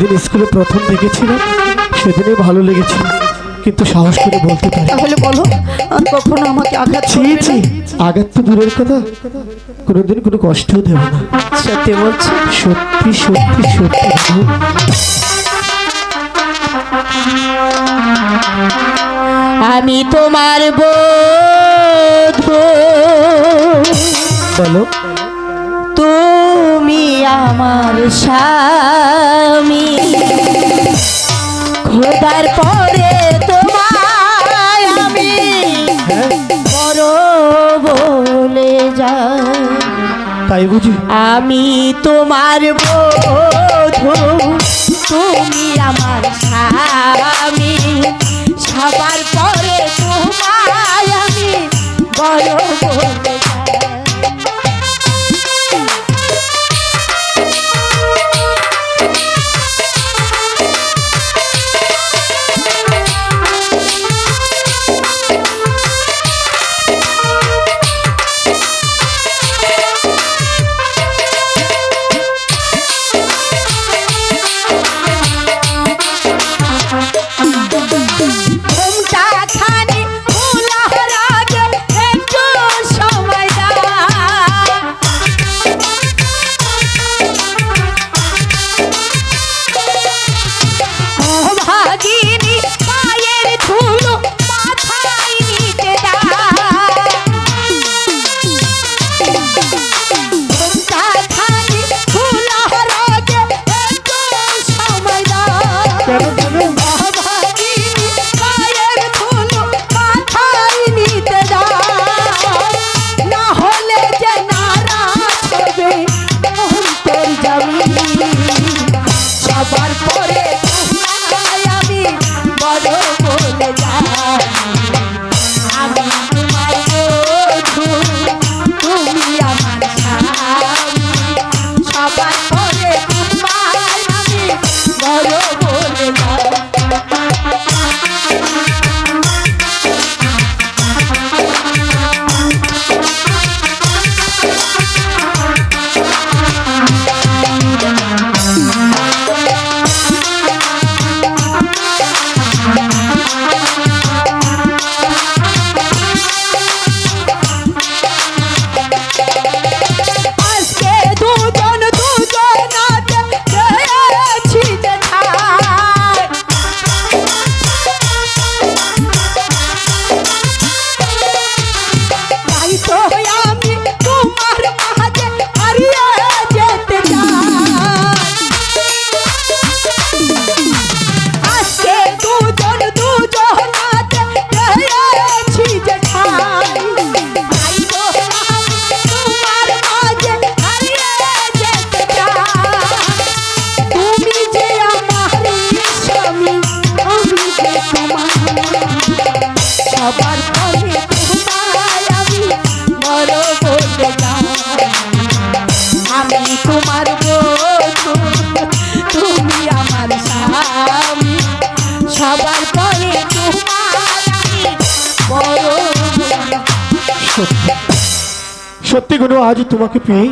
দিন স্কুলে প্রথম দেখেছিলাম সেদিনই ভালো লেগেছিল। কিন্তু সাহস করে বলতে পারি। তাহলে বলো আর কখনো আমাকে আঘাত ছি করবে ছি না? আঘাত তো দূরের কথা। কোনোদিন কোনো কষ্টও দেব না। সত্যি বলছো? সত্যি সত্যি সত্যি আমি তোমার বধূ বলো। তুমি আমার স্বামী খোদার পরে তোমায় আমি হ্যাঁ? বড় বলে যাই। তাই বুঝি? আমি তোমার বধূ তুমি আমার স্বামী। সবার পরে তোমায় আমি বড় বলে সবার পরে সত্যি কোনো আজ তোমাকে পেয়ে